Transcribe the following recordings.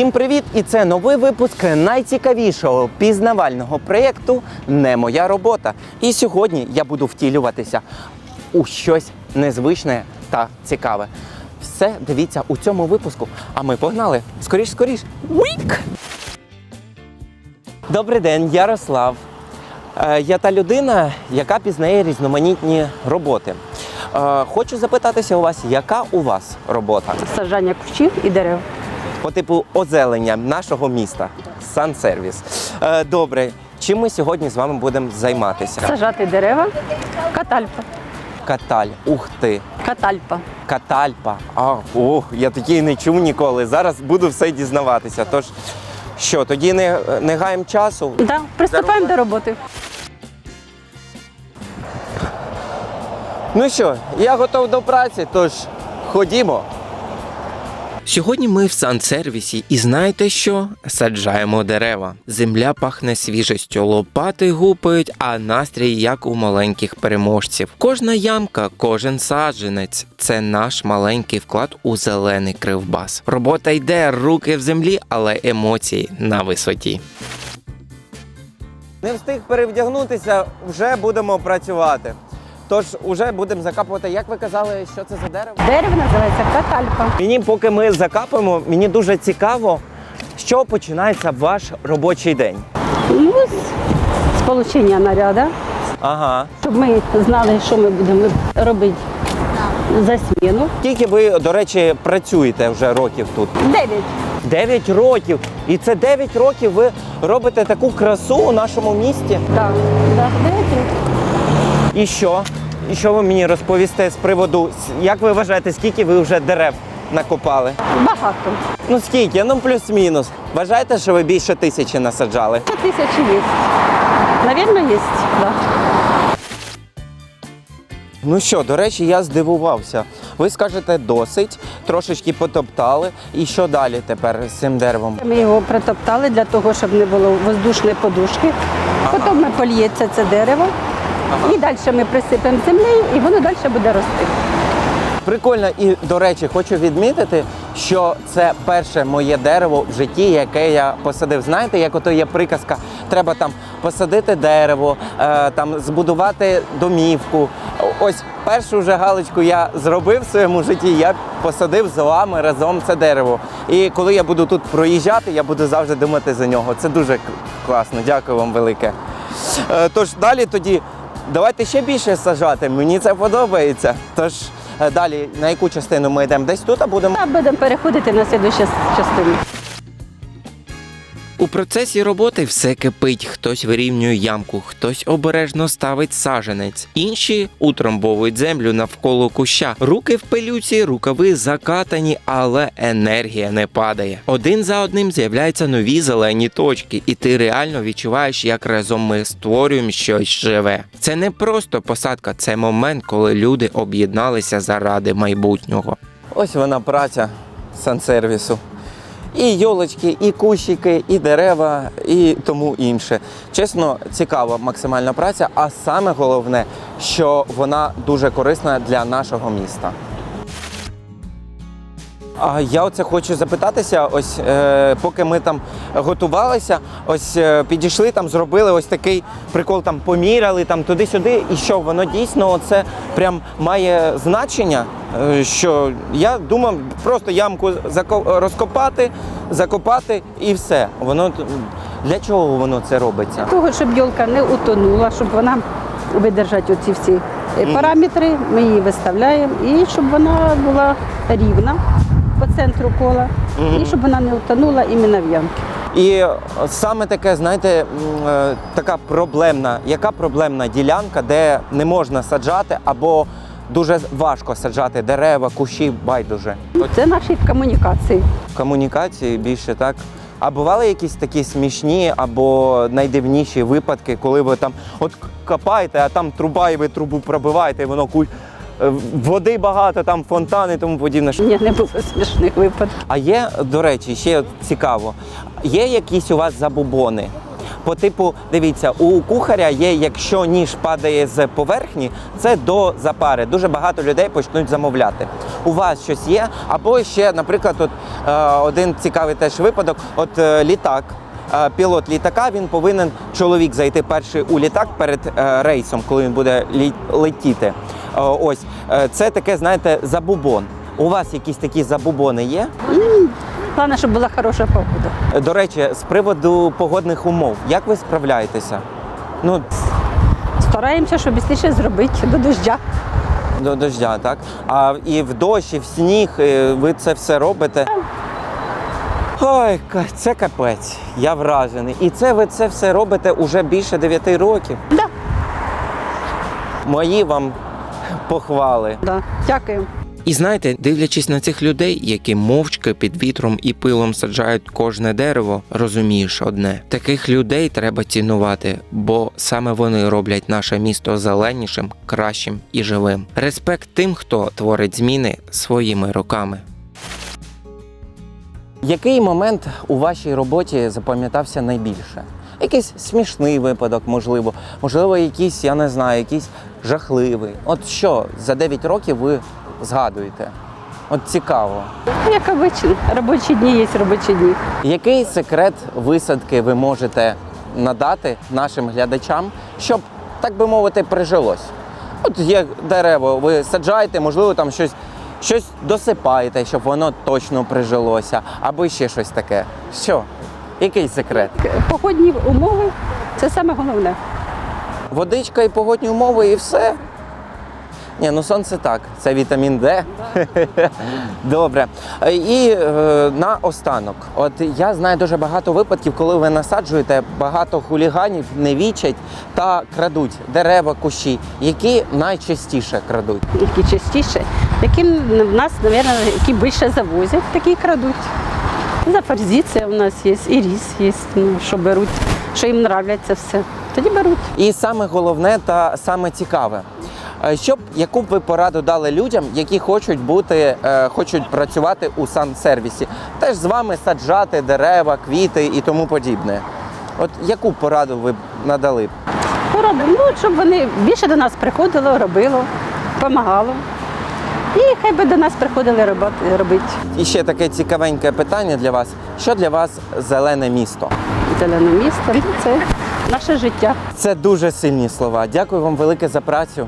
Всім привіт! І це новий випуск найцікавішого пізнавального проєкту Не моя робота. І сьогодні я буду втілюватися у щось незвичне та цікаве. Все дивіться у цьому випуску. А ми погнали! Скоріш, скоріш! Уік! Добрий день, Ярослав. Е, Я та людина, яка пізнає різноманітні роботи. Е, Хочу запитатися у вас, яка у вас робота? саджання кущів і дерев. По типу озелення нашого міста. Сан-сервіс. Е, добре, чим ми сьогодні з вами будемо займатися? Сажати дерева. Катальпа. Каталь. Ух ти. Катальпа. Катальпа. А, ох, я такий не чув ніколи. Зараз буду все дізнаватися. Тож, що, тоді не, не гаємо часу. Да, приступаємо до роботи. Ну що, я готов до праці, тож ходімо. Сьогодні ми в сан-сервісі і знаєте що? Саджаємо дерева. Земля пахне свіжістю, лопати гупають, а настрій як у маленьких переможців. Кожна ямка, кожен саджанець це наш маленький вклад у зелений кривбас. Робота йде, руки в землі, але емоції на висоті. Не встиг перевдягнутися, вже будемо працювати. Тож вже будемо закапувати. Як ви казали, що це за дерево? Дерево називається катальпа. Мені, поки ми закапуємо, мені дуже цікаво, чого починається ваш робочий день. Ну, з сполучення наряда, Ага. щоб ми знали, що ми будемо робити за сміну. Скільки ви, до речі, працюєте вже років тут? Дев'ять. 9 років. І це 9 років ви робите таку красу у нашому місті. Так, да, дев'ять років. І що? І що ви мені розповісте з приводу, як ви вважаєте, скільки ви вже дерев накопали? Багато. Ну скільки? Ну плюс-мінус. Вважаєте, що ви більше тисячі насаджали? Тисячі є. Навірно, є. Да. Ну що, до речі, я здивувався. Ви скажете досить, трошечки потоптали. І що далі тепер з цим деревом? Ми його притоптали для того, щоб не було воздушної подушки. Потім ми поліється це дерево. І далі ми присипемо землею, і воно далі буде рости. Прикольно, і до речі, хочу відмітити, що це перше моє дерево в житті, яке я посадив. Знаєте, як ото є приказка, треба там посадити дерево, е, там збудувати домівку. Ось першу вже галочку я зробив в своєму житті. Я посадив з вами разом це дерево. І коли я буду тут проїжджати, я буду завжди думати за нього. Це дуже класно. Дякую вам велике. Е, Тож далі тоді давайте ще більше сажати. Мені це подобається. Тож е, далі на яку частину ми йдемо? Десь тут а будемо. Будемо переходити на слідущу частину. У процесі роботи все кипить. Хтось вирівнює ямку, хтось обережно ставить саженець, інші утрамбовують землю навколо куща. Руки в пилюці, рукави закатані, але енергія не падає. Один за одним з'являються нові зелені точки, і ти реально відчуваєш, як разом ми створюємо щось живе. Це не просто посадка, це момент, коли люди об'єдналися заради майбутнього. Ось вона праця сансервісу. І йолочки, і кущики, і дерева, і тому інше. Чесно, цікава максимальна праця, а саме головне, що вона дуже корисна для нашого міста. А я оце хочу запитатися. Ось е, поки ми там готувалися, ось е, підійшли там, зробили ось такий прикол, там поміряли там туди-сюди, і що воно дійсно це прям має значення. Е, що я думав, просто ямку розкопати, закопати і все. Воно для чого воно це робиться? Того, щоб бджолка не утонула, щоб вона видержати оці всі параметри, ми її виставляємо, і щоб вона була рівна по центру кола, і щоб вона не утонула іменно в ямки. І саме таке, знаєте, е, така проблемна, яка проблемна ділянка, де не можна саджати або дуже важко саджати дерева, кущі, байдуже. Це наші комунікації. Комунікації більше так. А бували якісь такі смішні або найдивніші випадки, коли ви там от копаєте, а там труба, і ви трубу пробиваєте, і воно куль. Води багато, там фонтани і тому подібне. Ні, не було смішних випадків. А є, до речі, ще цікаво, є якісь у вас забубони? По типу, дивіться, у кухаря є, якщо ніж падає з поверхні, це до запари. Дуже багато людей почнуть замовляти. у вас щось є. Або ще, наприклад, от, е, один цікавий теж випадок: от е, літак. е, Пілот літака він повинен чоловік зайти перший у літак перед е, рейсом, коли він буде летіти. Е, ось е, це таке, знаєте, забубон. У вас якісь такі забубони є? Головне, щоб була хороша погода. До речі, з приводу погодних умов, як ви справляєтеся? Ну, Стараємося, щоб швидше зробити до дождя. до дождя, так? А і в дощ, і в сніг е, ви це все робите. Ой, це капець, я вражений. І це ви це все робите уже більше 9 років. Да. Мої вам похвали. Да. Дякую. І знаєте, дивлячись на цих людей, які мовчки під вітром і пилом саджають кожне дерево, розумієш одне: таких людей треба цінувати, бо саме вони роблять наше місто зеленішим, кращим і живим. Респект тим, хто творить зміни своїми руками. Який момент у вашій роботі запам'ятався найбільше? Якийсь смішний випадок, можливо, можливо, якийсь, я не знаю, якийсь жахливий. От що за 9 років ви згадуєте? От цікаво. Як обично, робочі дні є робочі дні. Який секрет висадки ви можете надати нашим глядачам, щоб, так би мовити, прижилось? От є дерево, ви саджаєте, можливо, там щось, щось досипаєте, щоб воно точно прижилося, або ще щось таке. Що? Який секрет? Погодні умови це саме головне. Водичка і погодні умови, і все. Ні, ну сонце так, це вітамін Д. Добре. І е, на останок, от я знаю дуже багато випадків, коли ви насаджуєте, багато хуліганів не вічать та крадуть дерева, кущі, які найчастіше крадуть. Які частіше, які в нас, мабуть, які більше завозять, такі й крадуть. Зафорзиція у нас є, і ріс є, ну, що беруть, що їм нравляться все. Тоді беруть. І саме головне та саме цікаве. е, Щоб яку б ви пораду дали людям, які хочуть бути, е, хочуть працювати у сансервісі, теж з вами саджати дерева, квіти і тому подібне. От яку пораду ви б надали? б? Поради, ну, щоб вони більше до нас приходило, робило, допомагало. І хай би до нас приходили роботи- робити І ще таке цікавеньке питання для вас: що для вас зелене місто? зелене місто. Це наше життя. Це дуже сильні слова. Дякую вам велике за працю.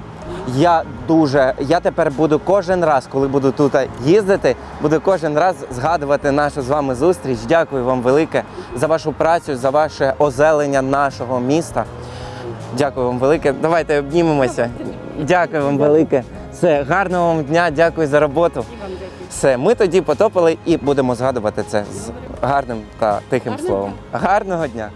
Я дуже, я тепер буду кожен раз, коли буду тут їздити, буду кожен раз згадувати нашу з вами зустріч. Дякую вам велике за вашу працю, за ваше озелення нашого міста. Дякую вам велике. Давайте обнімемося. Дякую вам велике. Все, гарного вам дня, дякую за роботу. Все, ми тоді потопили і будемо згадувати це з гарним та тихим словом. Гарного дня!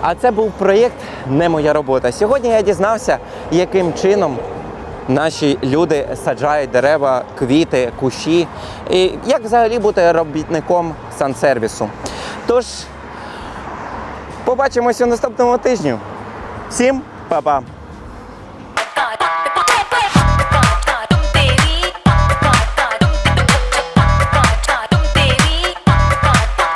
А це був проєкт Не моя робота. Сьогодні я дізнався, яким чином наші люди саджають дерева, квіти, кущі, і як взагалі бути робітником сансервісу. Тож, побачимося наступному тижню. Всім па-па!